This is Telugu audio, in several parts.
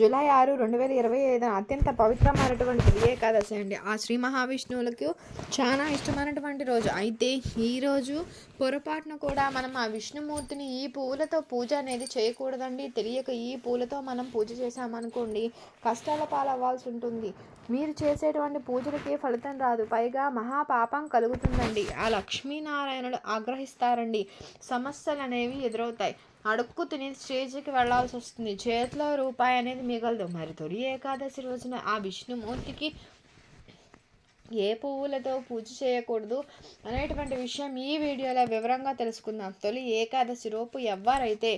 జూలై ఆరు రెండు వేల ఇరవై ఐదున అత్యంత పవిత్రమైనటువంటి తొలి ఏకాదశి అండి. ఆ శ్రీ మహావిష్ణువులకు చాలా ఇష్టమైనటువంటి రోజు. అయితే ఈరోజు పొరపాటున కూడా మనం ఆ విష్ణుమూర్తిని ఈ పూలతో పూజ అనేది చేయకూడదండి. తెలియక ఈ పూలతో మనం పూజ చేశామనుకోండి కష్టాల పాలవ్వాల్సి ఉంటుంది. మీరు చేసేటువంటి పూజలకి ఫలితం రాదు. పైగా మహాపాపం కలుగుతుందండి. ఆ లక్ష్మీనారాయణుడు ఆగ్రహిస్తారండి. సమస్యలు అనేవి ఎదురవుతాయి. అడుక్కు తిని స్టేజ్కి వెళ్ళాల్సి వస్తుంది. చేతిలో రూపాయి అనేది మిగలదు. మరి తొలి ఏకాదశి రోజున ఆ విష్ణుమూర్తికి ఏ పువ్వులతో పూజ చేయకూడదు అనేటువంటి విషయం ఈ వీడియోలో వివరంగా తెలుసుకుందాం. తొలి ఏకాదశి రూపు ఎవరైతే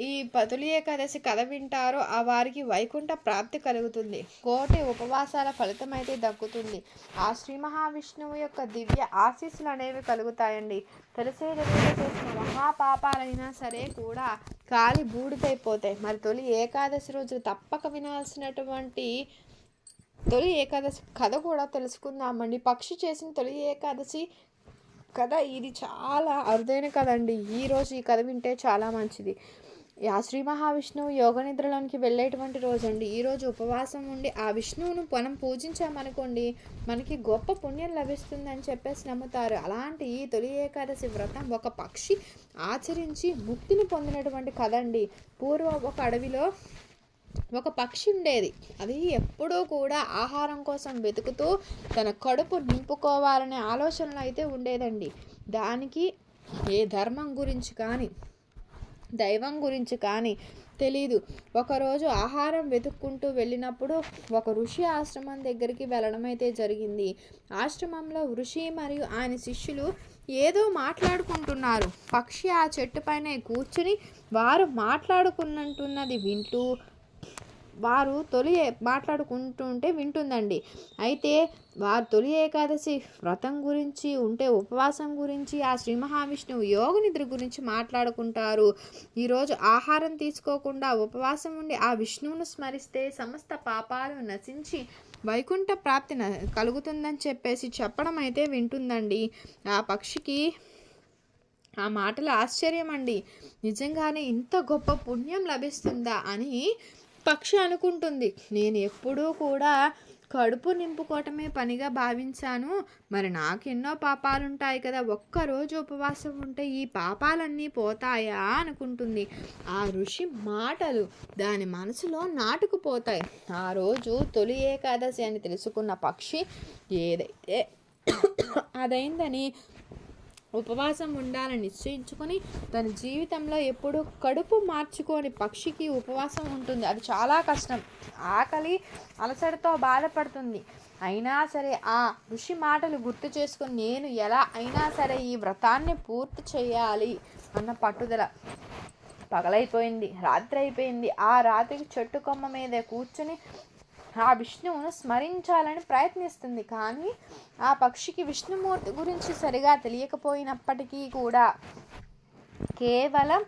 ఈ పతులి ఏకాదశి కథ వింటారో ఆ వారికి వైకుంఠ ప్రాప్తి కలుగుతుంది. కోటి ఉపవాసాల ఫలితం అయితే దక్కుతుంది. ఆ శ్రీ మహావిష్ణువు యొక్క దివ్య ఆశీస్సులు అనేవి కలుగుతాయండి. తెలిసే తెలియక చేసిన మహాపాపాలైనా సరే కూడా కాలి బూడిదైపోతాయి. మరి తొలి ఏకాదశి రోజు తప్పక వినాల్సినటువంటి తొలి ఏకాదశి కథ కూడా తెలుసుకుందామండి. పక్షి చేసిన తొలి ఏకాదశి కథ ఇది చాలా అరుదైన కథ అండి. ఈరోజు ఈ కథ వింటే చాలా మంచిది. ఆ శ్రీ మహావిష్ణువు యోగ నిద్రలోనికి వెళ్ళేటువంటి రోజు అండి ఈరోజు ఉపవాసం ఉండి ఆ విష్ణువును మనం పూజించామనుకోండి మనకి గొప్ప పుణ్యం లభిస్తుందని చెప్పేసి నమ్ముతారు. అలాంటి ఈ తొలి ఏకాదశి వ్రతం ఒక పక్షి ఆచరించి ముక్తిని పొందినటువంటి కథ అండి పూర్వం ఒక అడవిలో ఒక పక్షి ఉండేది. అది ఎప్పుడూ కూడా ఆహారం కోసం వెతుకుతూ తన కడుపు నింపుకోవాలనే ఆలోచనలు అయితే ఉండేదండి. దానికి ఏ ధర్మం గురించి కానీ దైవం గురించి కానీ తెలీదు. ఒకరోజు ఆహారం వెతుక్కుంటూ వెళ్ళినప్పుడు ఒక ఋషి ఆశ్రమం దగ్గరికి వెళ్ళడం అయితే జరిగింది. ఆశ్రమంలో ఋషి మరియు ఆయన శిష్యులు ఏదో మాట్లాడుకుంటున్నారు. పక్షి ఆ చెట్టు పైన కూర్చుని వారు మాట్లాడుకున్నట్టున్నది వింటూ వారు తొలి మాట్లాడుకుంటుంటే వింటుందండి. అయితే వారు తొలి ఏకాదశి వ్రతం గురించి ఉంటే ఉపవాసం గురించి ఆ శ్రీ మహావిష్ణువు యోగ నిద్ర గురించి మాట్లాడుకుంటారు. ఈరోజు ఆహారం తీసుకోకుండా ఉపవాసం ఉండి ఆ విష్ణువును స్మరిస్తే సమస్త పాపాలు నశించి వైకుంఠ ప్రాప్తి కలుగుతుందని చెప్పేసి చెప్పడం అయితే వింటుందండి. ఆ పక్షికి ఆ మాటలు ఆశ్చర్యం అండి నిజంగానే ఇంత గొప్ప పుణ్యం లభిస్తుందా అని పక్షి అనుకుంటుంది. నేను ఎప్పుడూ కూడా కడుపు నింపుకోవటమే పనిగా భావించాను. మరి నాకెన్నో పాపాలు ఉంటాయి కదా ఒక్కరోజు ఉపవాసం ఉంటే ఈ పాపాలన్నీ పోతాయా అనుకుంటుంది. ఆ ఋషి మాటలు దాని మనసులో నాటుకుపోతాయి. ఆ రోజు తొలి ఏకాదశి అని తెలుసుకున్న పక్షి ఏదైతే అదైందని ఉపవాసం ఉండాలని నిశ్చయించుకొని తన జీవితంలో ఎప్పుడు కడుపు మార్చుకొని పక్షికి ఉపవాసం ఉంటుంది. అది చాలా కష్టం. ఆకలి అలసటతో బాధపడుతుంది. అయినా సరే ఆ ఋషి మాటలు గుర్తు చేసుకొని నేను ఎలా అయినా సరే ఈ వ్రతాన్ని పూర్తి చేయాలి అన్న పట్టుదల. పగలైపోయింది రాత్రి అయిపోయింది. ఆ రాత్రికి చెట్టు కొమ్మ మీద కూర్చుని ఆ విష్ణువును స్మరించాలని ప్రయత్నిస్తుంది. కానీ ఆ పక్షికి విష్ణుమూర్తి గురించి సరిగా తెలియకపోయినప్పటికీ కూడా కేవలం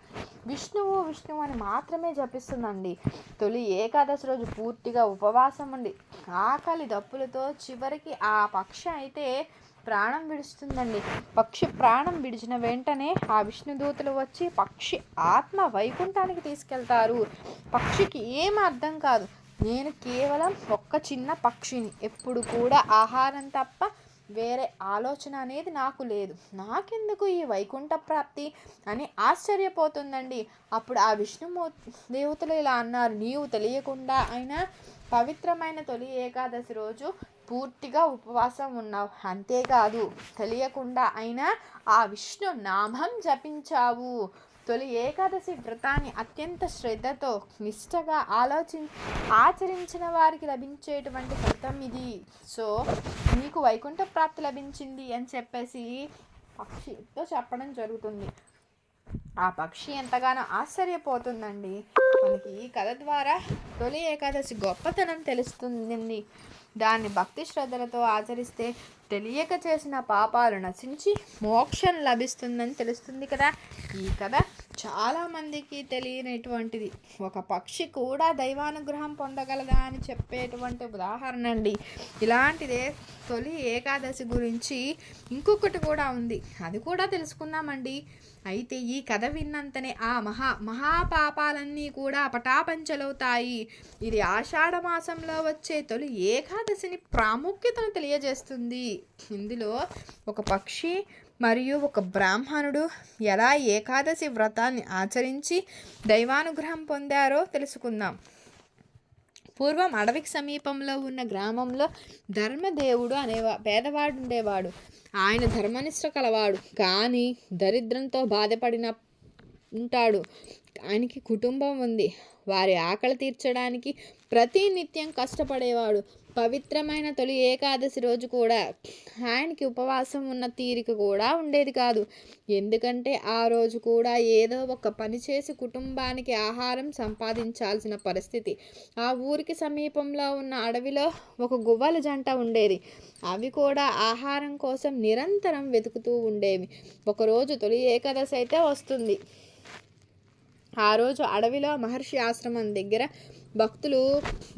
విష్ణువు విష్ణువు అని మాత్రమే జపిస్తుందండి. తొలి ఏకాదశి రోజు పూర్తిగా ఉపవాసం ఉండి ఆకలి దప్పులతో చివరికి ఆ పక్షి అయితే ప్రాణం విడుస్తుందండి. పక్షి ప్రాణం విడిచిన వెంటనే ఆ విష్ణుదూతలు వచ్చి పక్షి ఆత్మ వైకుంఠానికి తీసుకెళ్తారు. పక్షికి ఏం అర్థం కాదు. నేను కేవలం ఒక్క చిన్న పక్షిని. ఎప్పుడు కూడా ఆహారం తప్ప వేరే ఆలోచన అనేది నాకు లేదు. నాకెందుకు ఈ వైకుంఠ ప్రాప్తి అని ఆశ్చర్యపోతుందండి. అప్పుడు ఆ విష్ణుమూ దేవతలు ఇలా అన్నారు. నీవు తెలియకుండా అయినా పవిత్రమైన తొలి ఏకాదశి రోజు పూర్తిగా ఉపవాసం ఉన్నావు. అంతేకాదు తెలియకుండా అయినా ఆ విష్ణు నామం జపించావు. తొలి ఏకాదశి వ్రతాన్ని అత్యంత శ్రద్ధతో నిష్టగా ఆలోచి ఆచరించిన వారికి లభించేటువంటి ఫలితం ఇది. సో మీకు వైకుంఠ ప్రాప్తి లభించింది అని చెప్పేసి పక్షితో చెప్పడం జరుగుతుంది. ఆ పక్షి ఎంతగానో ఆశ్చర్యపోతుందండి. మనకి ఈ కథ ద్వారా తొలి ఏకాదశి గొప్పతనం తెలుస్తుంది దాన్ని భక్తి శ్రద్ధలతో ఆచరిస్తే తెలియక చేసిన పాపాలు నశించి మోక్షం లభిస్తుందని తెలుస్తుంది కదా. ఈ కథ చాలామందికి తెలియనటువంటిది. ఒక పక్షి కూడా దైవానుగ్రహం పొందగలదా అని చెప్పేటువంటి ఉదాహరణ అండి. ఇలాంటిదే తొలి ఏకాదశి గురించి ఇంకొకటి కూడా ఉంది. అది కూడా తెలుసుకుందామండి. అయితే ఈ కథ విన్నంతనే ఆ మహా మహాపాపాలన్నీ కూడా పటాపంచలవుతాయి. ఇది ఆషాఢ మాసంలో వచ్చే తొలి ఏకాదశిని ప్రాముఖ్యతను తెలియజేస్తుంది. ఇందులో ఒక పక్షి మరియు ఒక బ్రాహ్మణుడు ఎలా ఏకాదశి వ్రతాన్ని ఆచరించి దైవానుగ్రహం పొందారో తెలుసుకుందాం. పూర్వం అడవికి సమీపంలో ఉన్న గ్రామంలో ధర్మదేవుడు అనేవా పేదవాడు ఉండేవాడు. ఆయన ధర్మనిష్ట కలవాడు. కానీ దరిద్రంతో బాధపడిన ఉంటాడు. ఆయనకి కుటుంబం ఉంది. వారి ఆకలి తీర్చడానికి ప్రతి నిత్యం కష్టపడేవాడు. పవిత్రమైన తొలి ఏకాదశి రోజు కూడా ఆయనకి ఉపవాసం ఉన్న తీరిక కూడా ఉండేది కాదు. ఎందుకంటే ఆ రోజు కూడా ఏదో ఒక పని చేసి కుటుంబానికి ఆహారం సంపాదించాల్సిన పరిస్థితి. ఆ ఊరికి సమీపంలో ఉన్న అడవిలో ఒక గువ్వల జంట ఉండేది. అవి కూడా ఆహారం కోసం నిరంతరం వెతుకుతూ ఉండేవి. ఒకరోజు తొలి ఏకాదశి అయితే వస్తుంది. ఆ రోజు అడవిలో మహర్షి ఆశ్రమం దగ్గర భక్తులు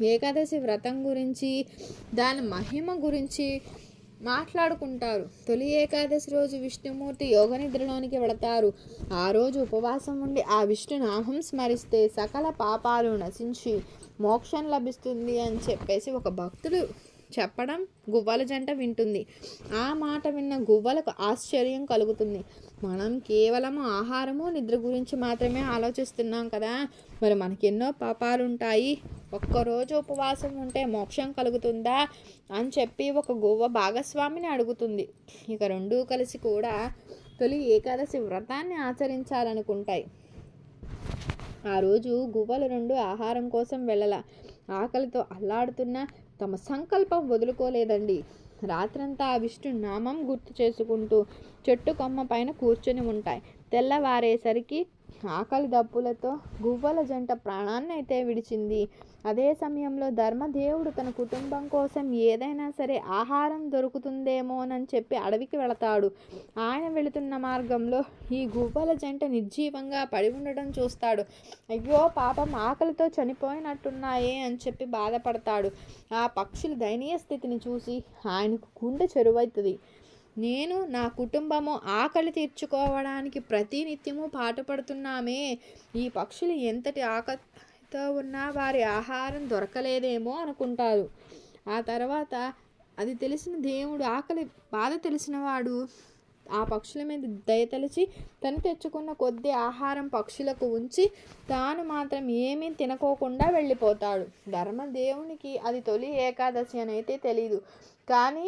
ఏకాదశి వ్రతం గురించి దాని మహిమ గురించి మాట్లాడుకుంటారు. తొలి ఏకాదశి రోజు విష్ణుమూర్తి యోగ నిద్రలోనికి వెళతారు. ఆ రోజు ఉపవాసం ఉండి ఆ విష్ణునాహం స్మరిస్తే సకల పాపాలు నశించి మోక్షం లభిస్తుంది అని చెప్పేసి ఒక భక్తుడు చెప్పడం గువ్వల జంట వింటుంది. ఆ మాట విన్న గువ్వలకు ఆశ్చర్యం కలుగుతుంది. మనం కేవలము ఆహారము నిద్ర గురించి మాత్రమే ఆలోచిస్తున్నాం కదా. మరి మనకి ఎన్నో పాపాలు ఉంటాయి ఒక్కరోజు ఉపవాసం ఉంటే మోక్షం కలుగుతుందా అని చెప్పి ఒక గువ్వ భాగస్వామిని అడుగుతుంది. ఇక రెండూ కలిసి కూడా తొలి ఏకాదశి వ్రతాన్ని ఆచరించాలనుకుంటాయి. ఆ రోజు గువ్వలు రెండు ఆహారం కోసం వెళ్ళల. ఆకలితో అల్లాడుతున్న తమ సంకల్పం వదులుకోలేదండి. రాత్రంతా ఆ విష్ణు నామం గుర్తు చేసుకుంటూ చెట్టు కొమ్మ పైన కూర్చొని ఉంటాయి. తెల్లవారేసరికి ఆకలి దప్పులతో గువ్వల జంట ప్రాణాన్ని అయితే విడిచింది. అదే సమయంలో ధర్మదేవుడు తన కుటుంబం కోసం ఏదైనా సరే ఆహారం దొరుకుతుందేమోనని చెప్పి అడవికి వెళతాడు. ఆయన వెళుతున్న మార్గంలో ఈ గువ్వల జంట నిర్జీవంగా పడి ఉండడం చూస్తాడు. అయ్యో పాపం ఆకలితో చనిపోయినట్టున్నాయే అని చెప్పి బాధపడతాడు. ఆ పక్షుల దయనీయ స్థితిని చూసి ఆయనకు గుండె చెరువవుతుంది నేను నా కుటుంబము ఆకలి తీర్చుకోవడానికి ప్రతినిత్యము పాటుపడుతున్నామే. ఈ పక్షులు ఎంతటి ఆక తో ఉన్నా వారి ఆహారం దొరకలేదేమో అనుకుంటారు. ఆ తర్వాత అది తెలిసిన దేవుడు ఆకలి బాధ తెలిసినవాడు ఆ పక్షుల మీద దయతలిచి తను తెచ్చుకున్న కొద్ది ఆహారం పక్షులకు ఉంచి తాను మాత్రం ఏమీ తినకోకుండా వెళ్ళిపోతాడు. ధర్మదేవునికి అది తొలి ఏకాదశి అని అయితే తెలియదు కానీ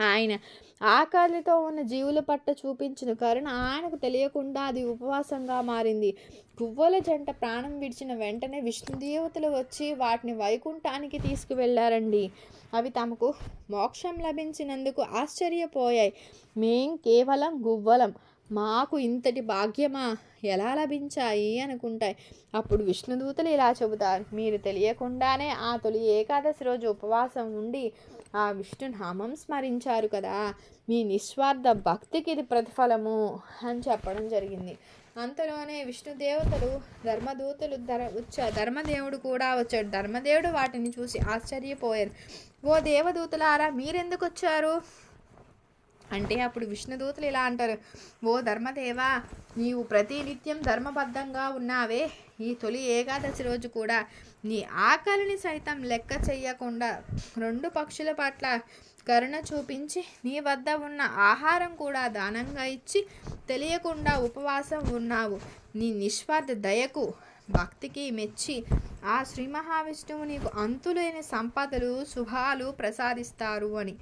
ఆయన ఆకలితో ఉన్న జీవుల పట్ల చూపించిన కరుణ ఆయనకు తెలియకుండా అది ఉపవాసంగా మారింది. గువ్వల జంట ప్రాణం విడిచిన వెంటనే విష్ణుదేవతలు వచ్చి వాటిని వైకుంఠానికి తీసుకువెళ్ళారండి అవి తమకు మోక్షం లభించినందుకు ఆశ్చర్యపోయాయి. మేం కేవలం గువ్వలం. మాకు ఇంతటి భాగ్యమా? ఎలా లభించాయి అనుకుంటాయి. అప్పుడు విష్ణుదూతలు ఇలా చెబుతారు. మీరు తెలియకుండానే ఆ తొలి ఏకాదశి రోజు ఉపవాసం ఉండి ఆ విష్ణు నామం స్మరించారు కదా. మీ నిస్వార్థ భక్తికి ఇది ప్రతిఫలము అని చెప్పడం జరిగింది. అంతలోనే విష్ణు దేవతలు ధర్మదూతలు ధర వచ్చారు ధర్మదేవుడు కూడా వచ్చాడు. ధర్మదేవుడు వాటిని చూసి ఆశ్చర్యపోయారు. ఓ దేవదూతలారా మీరెందుకు వచ్చారు? అంటే అప్పుడు విష్ణుదూతలు ఇలా అంటారు. ఓ ధర్మదేవా నీవు ప్రతినిత్యం ధర్మబద్ధంగా ఉన్నావే. ఈ తొలి ఏకాదశి రోజు కూడా నీ ఆకలిని సైతం లెక్క చెయ్యకుండా రెండు పక్షుల పట్ల కరుణ చూపించి నీ వద్ద ఉన్న ఆహారం కూడా దానంగా ఇచ్చి తెలియకుండా ఉపవాసం ఉన్నావు. నీ నిస్వార్థ దయకు భక్తికి మెచ్చి ఆ శ్రీ మహావిష్ణువు నీకు అంతులేని సంపదలు శుభాలు ప్రసాదిస్తారు అని.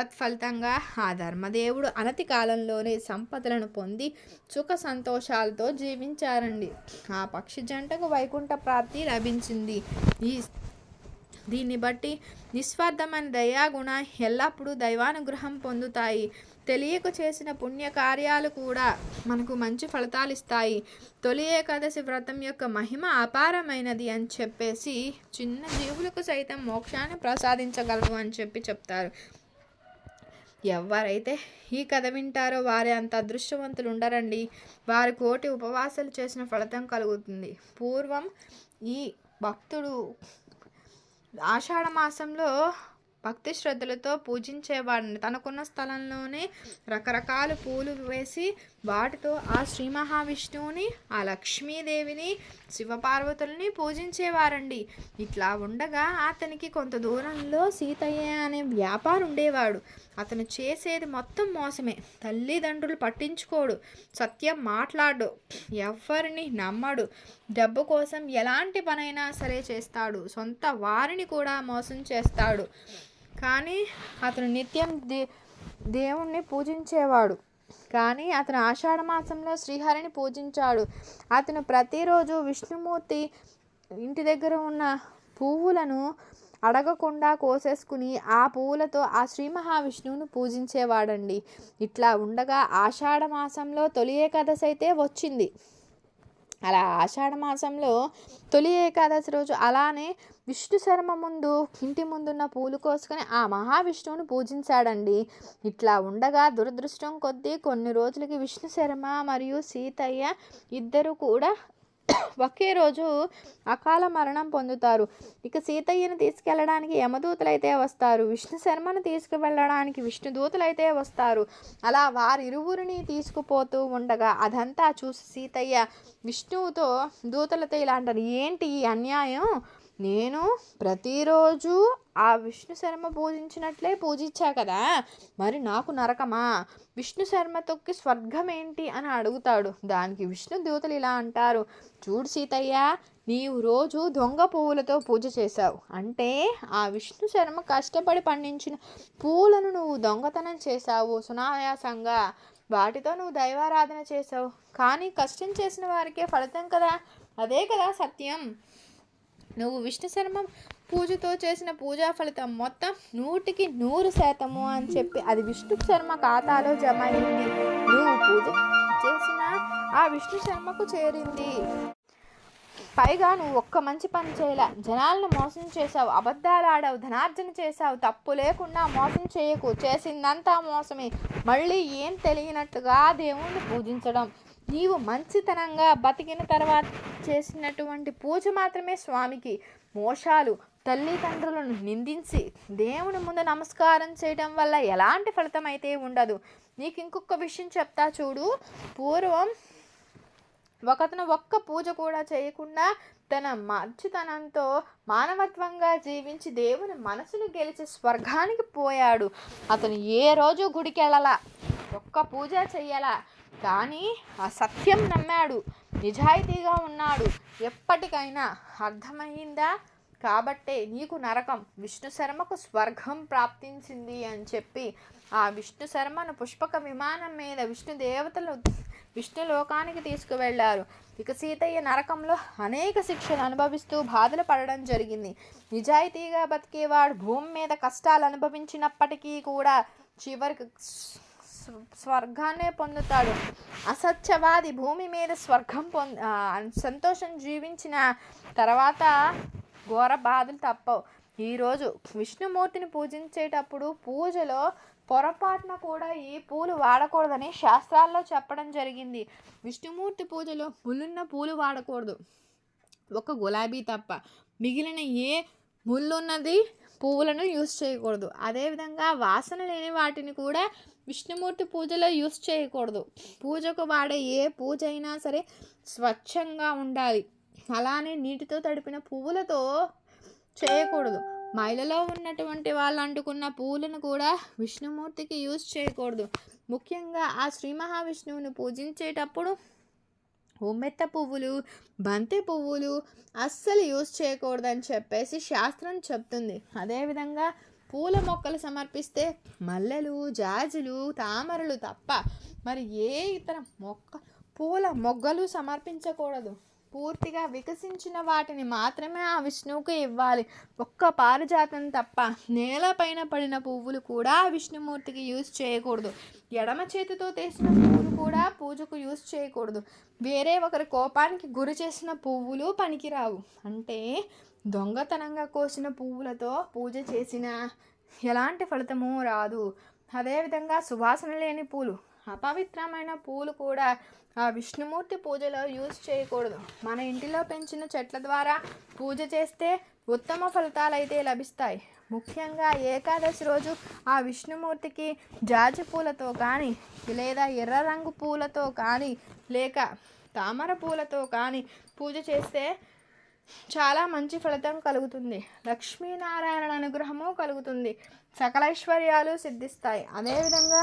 తత్ఫలితంగా ఆ ధర్మదేవుడు అనతి కాలంలోనే సంపదలను పొంది సుఖ సంతోషాలతో జీవించారండి. ఆ పక్షి జంటకు వైకుంఠ ప్రాప్తి లభించింది. ఈ దీన్ని బట్టి నిస్వార్థమైన దయాగుణ ఎల్లప్పుడూ దైవానుగ్రహం పొందుతాయి. తెలియక చేసిన పుణ్యకార్యాలు కూడా మనకు మంచి ఫలితాలు ఇస్తాయి తొలి ఏకాదశి వ్రతం యొక్క మహిమ అపారమైనది అని చెప్పేసి చిన్న జీవులకు సైతం మోక్షాన్ని ప్రసాదించగలవు అని చెప్పి చెప్తారు. ఎవరైతే ఈ కథ వింటారో వారి అంత అదృష్టవంతులు ఉండరండి. వారి కోటి ఉపవాసాలు చేసిన ఫలితం కలుగుతుంది. పూర్వం ఈ భక్తుడు ఆషాఢ మాసంలో భక్తి శ్రద్ధలతో పూజించేవాడిని తనకున్న స్థలంలోనే రకరకాల పూలు వేసి వాటితో ఆ శ్రీ మహావిష్ణువుని ఆ లక్ష్మీదేవిని శివపార్వతుల్ని పూజించేవారండి. ఇట్లా ఉండగా అతనికి కొంత దూరంలో సీతయ్య అనే వ్యాపారం ఉండేవాడు. అతను చేసేది మొత్తం మోసమే. తల్లిదండ్రులు పట్టించుకోడు. సత్యం మాట్లాడు. ఎవరిని నమ్మడు. డబ్బు కోసం ఎలాంటి పనైనా సరే చేస్తాడు. సొంత వారిని కూడా మోసం చేస్తాడు. కానీ అతను నిత్యం దే దేవుణ్ణి పూజించేవాడు. కానీ అతను ఆషాఢ మాసంలో శ్రీహరిని పూజించాడు. అతను ప్రతిరోజు విష్ణుమూర్తి ఇంటి దగ్గర ఉన్న పువ్వులను అడగకుండా కోసేసుకుని ఆ పువ్వులతో ఆ శ్రీ మహావిష్ణువును పూజించేవాడండి. ఇట్లా ఉండగా ఆషాఢ మాసంలో తొలి ఏకాదశి అయితే వచ్చింది. అలా ఆషాఢ మాసంలో తొలి ఏకాదశి రోజు అలానే విష్ణు శర్మ ముందు ఇంటి ముందున్న పూలు కోసుకొని ఆ మహావిష్ణువును పూజించాడండి. ఇట్లా ఉండగా దురదృష్టం కొద్దీ కొన్ని రోజులకి విష్ణు శర్మ మరియు సీతయ్య ఇద్దరు కూడా ఒకే రోజు అకాల మరణం పొందుతారు. ఇక సీతయ్యను తీసుకెళ్ళడానికి యమదూతలైతే వస్తారు. విష్ణు శర్మను తీసుకువెళ్ళడానికి విష్ణుదూతలైతే వస్తారు. అలా వారిరువురిని తీసుకుపోతూ ఉండగా అదంతా చూసి సీతయ్య విష్ణువుతో దూతలతో ఇలా అంటారు ఏంటి ఈ అన్యాయం? నేను ప్రతిరోజు ఆ విష్ణు శర్మ పూజించినట్లే పూజించా కదా. మరి నాకు నరకమా? విష్ణు శర్మ తొక్కి స్వర్గం ఏంటి అని అడుగుతాడు. దానికి విష్ణు దేవతలు ఇలా అంటారు. చూడు సీతయ్య నీవు రోజు దొంగ పువ్వులతో పూజ చేశావు. అంటే ఆ విష్ణు శర్మ కష్టపడి పండించిన పూలను నువ్వు దొంగతనం చేశావు సునాయాసంగా. వాటితో నువ్వు దైవారాధన చేసావు కానీ కష్టం చేసిన వారికే ఫలితం కదా. అదే కదా సత్యం. నువ్వు విష్ణు శర్మ పూజతో చేసిన పూజా ఫలితం మొత్తం నూటికి నూరు శాతము అని చెప్పి అది విష్ణు శర్మ ఖాతాలో జమ అయింది. నువ్వు పూజ చేసిన ఆ విష్ణు శర్మకు చేరింది. పైగా నువ్వు ఒక్క మంచి పని చేయలే. జనాలను మోసం చేసావు అబద్ధాలు ఆడావు ధనార్జన చేసావు తప్పు లేకుండా మోసం చేయకు. చేసిందంతా మోసమే. మళ్ళీ ఏం తెలియనట్టుగా దేవుణ్ణి పూజించడం. నీవు మంచితనంగా బతికిన తర్వాత చేసినటువంటి పూజ మాత్రమే స్వామికి. మోషాలు తల్లిదండ్రులను నిందించి దేవుని ముందు నమస్కారం చేయడం వల్ల ఎలాంటి ఫలితం అయితే ఉండదు. నీకు ఇంకొక విషయం చెప్తా చూడు. పూర్వం ఒకతను ఒక్క పూజ కూడా చేయకుండా తన మంచితనంతో మానవత్వంగా జీవించి దేవుని మనసును గెలిచి స్వర్గానికి పోయాడు. అతను ఏ రోజు గుడికి వెళ్ళలా ఒక్క పూజ చెయ్యాలా? కానీ ఆ సత్యం నమ్మాడు. నిజాయితీగా ఉన్నాడు. ఎప్పటికైనా అర్థమైందా? కాబట్టే నీకు నరకం. విష్ణు శర్మకు స్వర్గం ప్రాప్తించింది అని చెప్పి ఆ విష్ణు శర్మను పుష్పక విమానం మీద విష్ణు దేవతలు విష్ణు లోకానికి తీసుకువెళ్ళారు. ఇక సీతయ్య నరకంలో అనేక శిక్షలు అనుభవిస్తూ బాధలు పడడం జరిగింది. నిజాయితీగా బతికేవాడు భూమి మీద కష్టాలు అనుభవించినప్పటికీ కూడా చివరికి స్వర్గాన్నే పొందుతాడు. అసత్యవాది భూమి మీద స్వర్గం పొంద సంతోషం జీవించిన తర్వాత ఘోర బాధలు తప్పవు. ఈరోజు విష్ణుమూర్తిని పూజించేటప్పుడు పూజలో పొరపాటున కూడా ఈ పూలు వాడకూడదని శాస్త్రాల్లో చెప్పడం జరిగింది. విష్ణుమూర్తి పూజలో ముళ్ళున్న పూలు వాడకూడదు. ఒక గులాబీ తప్ప మిగిలిన ఏ ముళ్ళున్నది పువ్వులను యూస్ చేయకూడదు. అదేవిధంగా వాసన లేని వాటిని కూడా విష్ణుమూర్తి పూజలో యూస్ చేయకూడదు. పూజకు వాడే ఏ పూజ అయినా సరే స్వచ్ఛంగా ఉండాలి. అలానే నీటితో తడిపిన పువ్వులతో చేయకూడదు. మైలలో ఉన్నటువంటి వాళ్ళు అంటుకున్న పువ్వులను కూడా విష్ణుమూర్తికి యూజ్ చేయకూడదు. ముఖ్యంగా ఆ శ్రీ మహావిష్ణువుని పూజించేటప్పుడు ఉమ్మెత్త పువ్వులు బంతి పువ్వులు అస్సలు యూజ్ చేయకూడదని చెప్పేసి శాస్త్రం చెప్తుంది. అదేవిధంగా పూల మొక్కలు సమర్పిస్తే మల్లెలు జాజులు తామరలు తప్ప మరి ఏ ఇతర మొక్క పూల మొగ్గలు సమర్పించకూడదు. పూర్తిగా వికసించిన వాటిని మాత్రమే ఆ విష్ణువుకు ఇవ్వాలి. ఒక్క పారిజాతం తప్ప నేలపైన పడిన పువ్వులు కూడా విష్ణుమూర్తికి యూజ్ చేయకూడదు. ఎడమ చేతితో తీసిన పువ్వులు కూడా పూజకు యూజ్ చేయకూడదు. వేరే ఒకరి కోపానికి గురి చేసిన పువ్వులు పనికిరావు. అంటే దొంగతనంగా కోసిన పువ్వులతో పూజ చేసిన ఎలాంటి ఫలితము రాదు. అదేవిధంగా సువాసన లేని పూలు అపవిత్రమైన పూలు కూడా ఆ విష్ణుమూర్తి పూజలో యూజ్ చేయకూడదు. మన ఇంటిలో పెంచిన చెట్ల ద్వారా పూజ చేస్తే ఉత్తమ ఫలితాలు అయితే లభిస్తాయి. ముఖ్యంగా ఏకాదశి రోజు ఆ విష్ణుమూర్తికి జాజి పూలతో కానీ లేదా ఎర్ర రంగు పూలతో కానీ లేక తామర పూలతో కానీ పూజ చేస్తే చాలా మంచి ఫలితం కలుగుతుంది. లక్ష్మీనారాయణ అనుగ్రహము కలుగుతుంది. సకలైశ్వర్యాలు సిద్ధిస్తాయి. అదేవిధంగా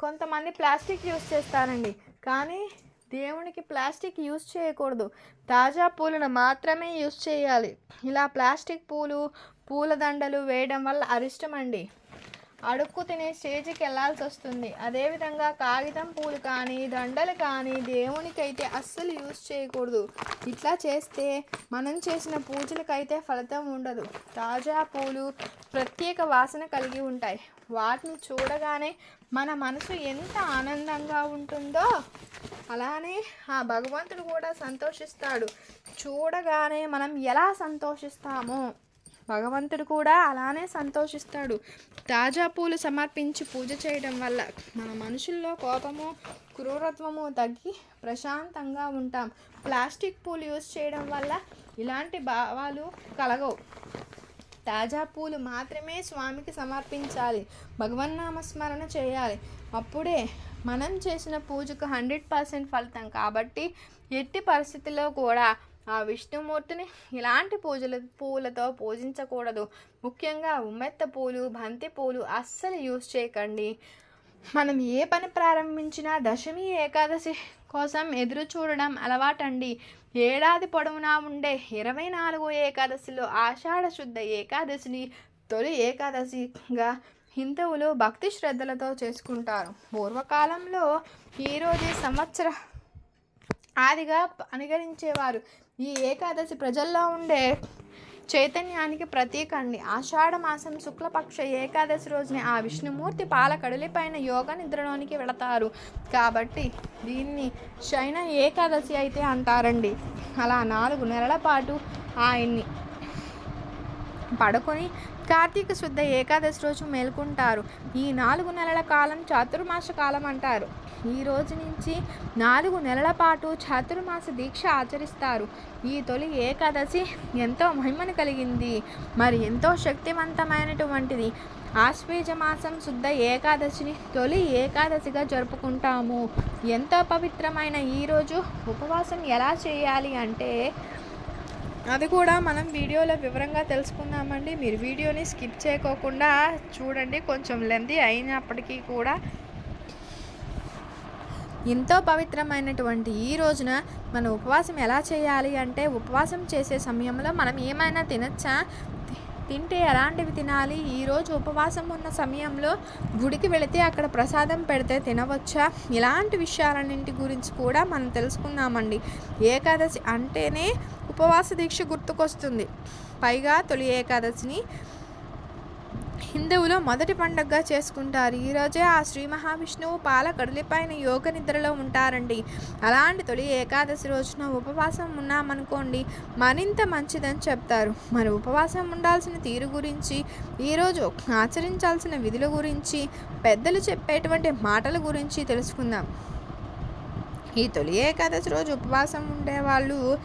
కొంతమంది ప్లాస్టిక్ యూస్ చేస్తారండి. కానీ దేవునికి ప్లాస్టిక్ యూస్ చేయకూడదు. తాజా పూలను మాత్రమే యూస్ చేయాలి. ఇలా ప్లాస్టిక్ పూలు పూలదండలు వేయడం వల్ల అరిష్టం అండి. అడుక్కు తినే స్టేజ్కి వెళ్ళాల్సి వస్తుంది. అదేవిధంగా కాగితం పూలు కానీ దండలు కానీ దేవునికైతే అస్సలు యూజ్ చేయకూడదు. ఇట్లా చేస్తే మనం చేసిన పూజలకైతే ఫలితం ఉండదు. తాజా పూలు ప్రత్యేక వాసన కలిగి ఉంటాయి. వాటిని చూడగానే మన మనసు ఎంత ఆనందంగా ఉంటుందో అలానే ఆ భగవంతుడు కూడా సంతోషిస్తాడు. చూడగానే మనం ఎలా సంతోషిస్తామో. భగవంతుడు కూడా అలానే సంతోషిస్తాడు. తాజా పూలు సమర్పించి పూజ చేయడం వల్ల మన మనుషుల్లో కోపము క్రూరత్వము తగ్గి ప్రశాంతంగా ఉంటాం. ప్లాస్టిక్ పూలు యూజ్ చేయడం వల్ల ఇలాంటి భావాలు కలగవు. తాజా పూలు మాత్రమే స్వామికి సమర్పించాలి. భగవన్నామస్మరణ చేయాలి. అప్పుడే మనం చేసిన పూజకు హండ్రెడ్ పర్సెంట్ ఫలితం. కాబట్టి ఎట్టి పరిస్థితుల్లో కూడా ఆ విష్ణుమూర్తిని ఇలాంటి పూజలు పూలతో పూజించకూడదు. ముఖ్యంగా ఉమ్మెత్త పూలు బంతి పూలు అస్సలు యూజ్ చేయకండి. మనం ఏ పని ప్రారంభించినా దశమి ఏకాదశి కోసం ఎదురు చూడడం అలవాటండి. ఏడాది పొడవునా ఉండే ఇరవై నాలుగు ఏకాదశిలో ఆషాఢ శుద్ధ ఏకాదశిని తొలి ఏకాదశిగా హిందువులు భక్తి శ్రద్ధలతో చేసుకుంటారు. పూర్వకాలంలో ఈరోజు సంవత్సర ఆదిగా అనుగరించేవారు. ఈ ఏకాదశి ప్రజల్లో ఉండే చైతన్యానికి ప్రతీక అండి ఆషాఢమాసం శుక్లపక్ష ఏకాదశి రోజున ఆ విష్ణుమూర్తి పాల కడులిపైన యోగ నిద్రలోనికి వెళతారు. కాబట్టి దీన్ని శయన ఏకాదశి అయితే అంటారండి. అలా నాలుగు నెలల పాటు ఆయన్ని పడుకొని కార్తీక శుద్ధ ఏకాదశి రోజు మేల్కొంటారు. ఈ నాలుగు నెలల కాలం చాతుర్మాస కాలం అంటారు. ఈ రోజు నుంచి నాలుగు నెలల పాటు చాతుర్మాస దీక్ష ఆచరిస్తారు. ఈ తొలి ఏకాదశి ఎంతో మహిమను కలిగింది. మరి ఎంతో శక్తివంతమైనటువంటిది. ఆశ్వేజ మాసం శుద్ధ ఏకాదశిని తొలి ఏకాదశిగా జరుపుకుంటాము. ఎంతో పవిత్రమైన ఈరోజు ఉపవాసం ఎలా చేయాలి అంటే అది కూడా మనం వీడియోలో వివరంగా తెలుసుకుందామండి. మీరు వీడియోని స్కిప్ చేయకోకుండా చూడండి. కొంచెం లెంది అయినప్పటికీ కూడా ఎంతో పవిత్రమైనటువంటి ఈ రోజున మన ఉపవాసం ఎలా చేయాలి అంటే ఉపవాసం చేసే సమయంలో మనం ఏమైనా తినచ్చా? తింటే ఎలాంటివి తినాలి? ఈరోజు ఉపవాసం ఉన్న సమయంలో గుడికి వెళితే అక్కడ ప్రసాదం పెడితే తినవచ్చా? ఇలాంటి విషయాలన్నింటి గురించి కూడా మనం తెలుసుకుందామండి. ఏకాదశి అంటేనే ఉపవాస దీక్ష గుర్తుకొస్తుంది. పైగా తొలి ఏకాదశిని హిందువులు మొదటి పండగగా చేసుకుంటారు. ఈరోజే ఆ శ్రీ మహావిష్ణువు పాల కడులిపైన యోగ నిద్రలో ఉంటారండి. అలాంటి తొలి ఏకాదశి రోజున ఉపవాసం ఉన్నామనుకోండి మరింత మంచిదని చెప్తారు. మరి ఉపవాసం ఉండాల్సిన తీరు గురించి ఈరోజు ఆచరించాల్సిన విధుల గురించి పెద్దలు చెప్పేటువంటి మాటల గురించి తెలుసుకుందాం. ఈ తొలి ఏకాదశి రోజు ఉపవాసం ఉండేవాళ్ళు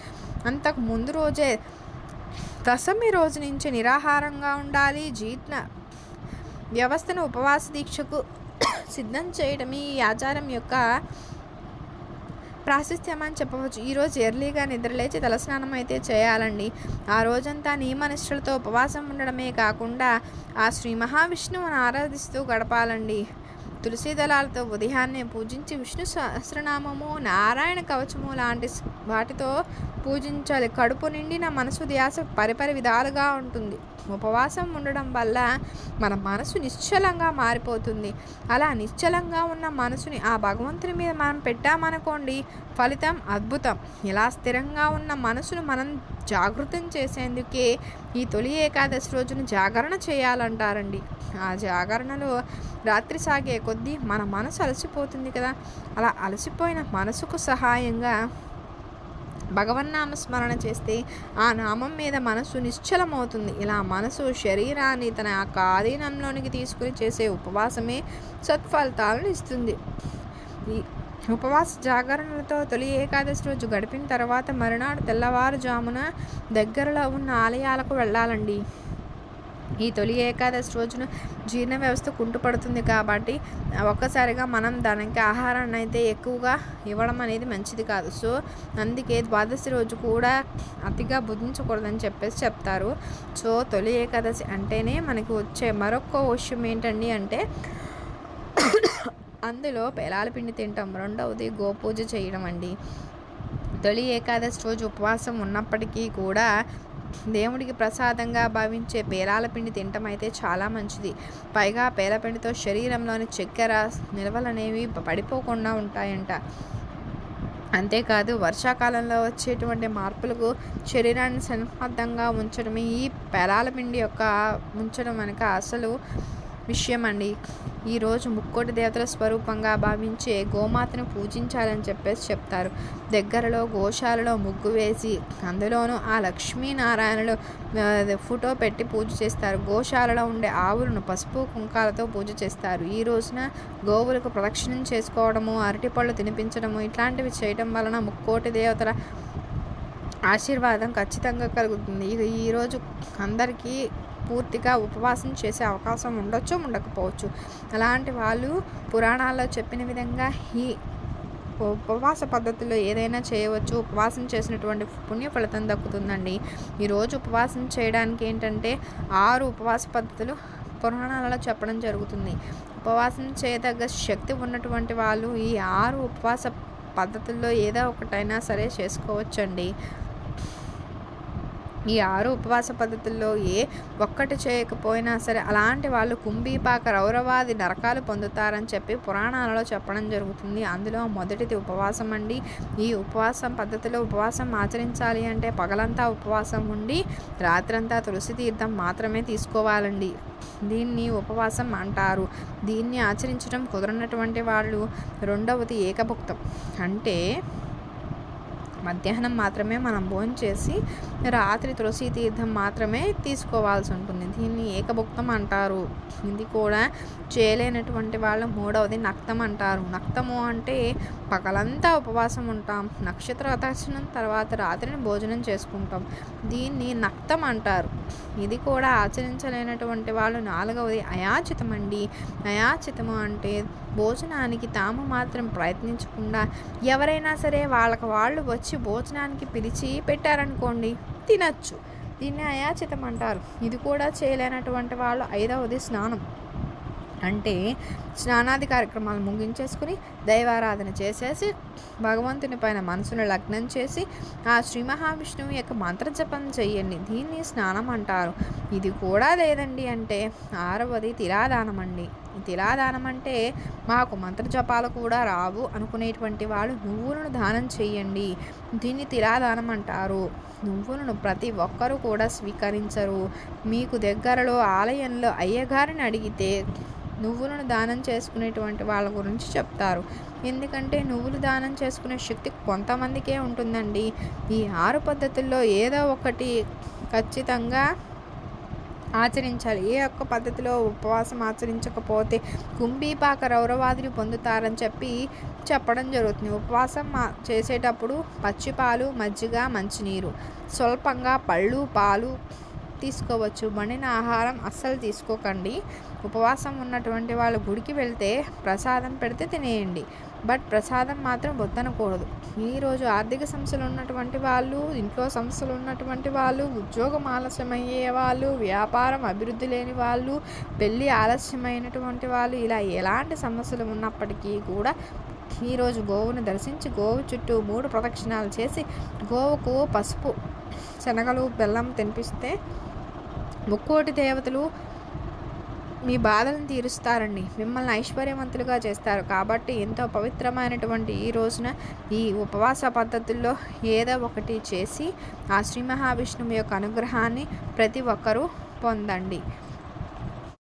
అంతకు ముందు రోజే దశమి రోజు నుంచి నిరాహారంగా ఉండాలి జీర్ణ వ్యవస్థను ఉపవాస దీక్షకు సిద్ధం చేయడం ఈ ఆచారం యొక్క ప్రాశస్త్యం అని చెప్పవచ్చు. ఈరోజు ఎర్లీగా నిద్రలేచి తలస్నానం అయితే చేయాలండి. ఆ రోజంతా నియమనిష్ఠులతో ఉపవాసం ఉండడమే కాకుండా ఆ శ్రీ మహావిష్ణువుని ఆరాధిస్తూ గడపాలండి. తులసి దళాలతో ఉదయాన్నే పూజించి విష్ణు సహస్రనామము నారాయణ కవచము లాంటి వాటితో పూజించాలి. కడుపు నిండిన మనసు ధ్యాస పరిపరి విధాలుగా ఉంటుంది. ఉపవాసం ఉండడం వల్ల మన మనసు నిశ్చలంగా మారిపోతుంది. అలా నిశ్చలంగా ఉన్న మనసుని ఆ భగవంతుని మీద మనం పెట్టామనుకోండి ఫలితం అద్భుతం. ఇలా స్థిరంగా ఉన్న మనసును మనం జాగృతం చేసేందుకే ఈ తొలి ఏకాదశి రోజున జాగరణ చేయాలంటారండి. ఆ జాగరణలో రాత్రి సాగే కొద్దీ మన మనసు అలసిపోతుంది కదా. అలా అలసిపోయిన మనసుకు సహాయంగా భగవన్నామ స్మరణ చేస్తే ఆ నామం మీద మనసు నిశ్చలమవుతుంది. ఇలా మనసు శరీరాన్ని తన యొక్క ఆధీనంలోనికి తీసుకుని చేసే ఉపవాసమే సత్ఫలితాలను ఇస్తుంది. ఈ ఉపవాస జాగరణలతో తొలి ఏకాదశి రోజు గడిపిన తర్వాత మరునాడు తెల్లవారుజామున దగ్గరలో ఉన్న ఆలయాలకు వెళ్ళాలండి. ఈ తొలి ఏకాదశి రోజున జీర్ణ వ్యవస్థ కుంటుపడుతుంది కాబట్టి ఒక్కసారిగా మనం దానికి ఆహారాన్ని అయితే ఎక్కువగా ఇవ్వడం అనేది మంచిది కాదు. సో అందుకే ద్వాదశి రోజు కూడా అతిగా భుజించకూడదని చెప్పేసి చెప్తారు. సో తొలి ఏకాదశి అంటేనే మనకి వచ్చే మరొక విషయం ఏంటండి అంటే అందులో పేలాల పిండి తింటాం రెండవది గోపూజ చేయడం అండి. తొలి ఏకాదశి రోజు ఉపవాసం ఉన్నప్పటికీ కూడా దేవుడికి ప్రసాదంగా భావించే పేలాల పిండి తినటం అయితే చాలా మంచిది. పైగా పేలపిండితో శరీరంలోని చక్కెర నిల్వలనేవి పడిపోకుండా ఉంటాయంట. అంతేకాదు వర్షాకాలంలో వచ్చేటువంటి మార్పులకు శరీరాన్ని సన్నద్ధంగా ఉంచడమే ఈ పెరాల పిండి యొక్క ఉంచడం వెనక అసలు విషయం అండి ఈరోజు ముక్కోటి దేవతల స్వరూపంగా భావించే గోమాతను పూజించాలని చెప్పేసి చెప్తారు. దగ్గరలో గోశాలలో ముగ్గు వేసి అందులోనూ ఆ లక్ష్మీనారాయణలు ఫోటో పెట్టి పూజ చేస్తారు. గోశాలలో ఉండే ఆవులను పసుపు కుంకాలతో పూజ చేస్తారు. ఈ రోజున గోవులకు ప్రదక్షిణం చేసుకోవడము అరటిపళ్ళు తినిపించడము ఇట్లాంటివి చేయడం వలన ముక్కోటి దేవతల ఆశీర్వాదం ఖచ్చితంగా కలుగుతుంది. ఇది ఈరోజు అందరికీ పూర్తిగా ఉపవాసం చేసే అవకాశం ఉండొచ్చు ఉండకపోవచ్చు. అలాంటి వాళ్ళు పురాణాల్లో చెప్పిన విధంగా ఈ ఉపవాస పద్ధతిలో ఏదైనా చేయవచ్చు. ఉపవాసం చేసినటువంటి పుణ్య ఫలితం దక్కుతుందండి. ఈరోజు ఉపవాసం చేయడానికి ఏంటంటే ఆరు ఉపవాస పద్ధతులు పురాణాలలో చెప్పడం జరుగుతుంది. ఉపవాసం చేయదగ్గ శక్తి ఉన్నటువంటి వాళ్ళు ఈ ఆరు ఉపవాస పద్ధతుల్లో ఏదో ఒకటైనా సరే చేసుకోవచ్చండి. ఈ ఆరు ఉపవాస పద్ధతుల్లో ఏ ఒక్కటి చేయకపోయినా సరే అలాంటి వాళ్ళు కుంభీపాక రౌరవాది నరకాలు పొందుతారని చెప్పి పురాణాలలో చెప్పడం జరుగుతుంది. అందులో మొదటిది ఉపవాసం అండి. ఈ ఉపవాసం పద్ధతిలో ఉపవాసం ఆచరించాలి అంటే పగలంతా ఉపవాసం ఉండి రాత్రంతా తులసి తీర్థం మాత్రమే తీసుకోవాలండి. దీన్ని ఉపవాసం అంటారు. దీన్ని ఆచరించడం కుదరనటువంటి వాళ్ళు రెండవది ఏకభుక్తం. అంటే మధ్యాహ్నం మాత్రమే మనం భోజనం చేసి రాత్రి తులసి తీర్థం మాత్రమే తీసుకోవాల్సి ఉంటుంది. దీన్ని ఏకభుక్తం అంటారు. ఇది కూడా చేయలేనటువంటి వాళ్ళు మూడవది నక్తం అంటారు. నక్తము అంటే పగలంతా ఉపవాసం ఉంటాం. నక్షత్ర దర్శనం తర్వాత రాత్రిని భోజనం చేసుకుంటాం. దీన్ని నక్తం అంటారు. ఇది కూడా ఆచరించలేనటువంటి వాళ్ళు నాలుగవది అయాచితం అండి అయాచితము అంటే భోజనానికి తాము మాత్రం ప్రయత్నించకుండా ఎవరైనా సరే వాళ్ళకి వాళ్ళు వచ్చి భోజనానికి పిలిచి పెట్టారనుకోండి తినచ్చు. దీన్ని అయాచితం అంటారు ఇది కూడా చేయలేనటువంటి వాళ్ళు ఐదవది స్నానం. అంటే స్నానాది కార్యక్రమాలు ముగించేసుకుని దైవారాధన చేసేసి భగవంతుని పైన మనసును లగ్నం చేసి ఆ శ్రీ మహావిష్ణువు యొక్క మంత్రజపం చెయ్యండి. దీన్ని స్నానం అంటారు. ఇది కూడా లేదండి అంటే ఆరవది తిలాదానం అండి. తిలాదానం అంటే మాకు మంత్రజపాలు కూడా రావు అనుకునేటువంటి వాళ్ళు నువ్వులను దానం చేయండి దీన్ని తిలాదానం అంటారు. నువ్వులను ప్రతి ఒక్కరూ కూడా స్వీకరించరు. మీకు దగ్గరలో ఆలయంలో అయ్యగారిని అడిగితే నువ్వులను దానం చేసుకునేటువంటి వాళ్ళ గురించి చెప్తారు. ఎందుకంటే నువ్వులు దానం చేసుకునే శక్తి కొంతమందికే ఉంటుందండి. ఈ ఆరు పద్ధతుల్లో ఏదో ఒకటి ఖచ్చితంగా ఆచరించాలి. ఏ ఒక్క పద్ధతిలో ఉపవాసం ఆచరించకపోతే కుంభీపాక రౌరవాదిని పొందుతారని చెప్పి చెప్పడం జరుగుతుంది. ఉపవాసం చేసేటప్పుడు పచ్చిపాలు మజ్జిగ మంచినీరు స్వల్పంగా పళ్ళు పాలు తీసుకోవచ్చు. వండిన ఆహారం అస్సలు తీసుకోకండి. ఉపవాసం ఉన్నటువంటి వాళ్ళు గుడికి వెళ్తే ప్రసాదం పెడితే తినేయండి. బట్ ప్రసాదం మాత్రం వద్దనకూడదు. ఈరోజు ఆర్థిక సమస్యలు ఉన్నటువంటి వాళ్ళు ఇంట్లో సమస్యలు ఉన్నటువంటి వాళ్ళు ఉద్యోగం ఆలస్యమయ్యే వాళ్ళు వ్యాపారం అభివృద్ధి లేని వాళ్ళు పెళ్ళి ఆలస్యమైనటువంటి వాళ్ళు ఇలా ఎలాంటి సమస్యలు ఉన్నప్పటికీ కూడా ఈరోజు గోవును దర్శించి గోవు చుట్టూ మూడు ప్రదక్షిణాలు చేసి గోవుకు పసుపు శనగలు బెల్లం తినిపిస్తే ముక్కోటి దేవతలు మీ బాధలను తీరుస్తారండి. మిమ్మల్ని ఐశ్వర్యవంతులుగా చేస్తారు. కాబట్టి ఎంతో పవిత్రమైనటువంటి ఈ రోజున ఈ ఉపవాస పద్ధతుల్లో ఏదో ఒకటి చేసి ఆ శ్రీ మహావిష్ణువు యొక్క అనుగ్రహాన్ని ప్రతి ఒక్కరూ పొందండి.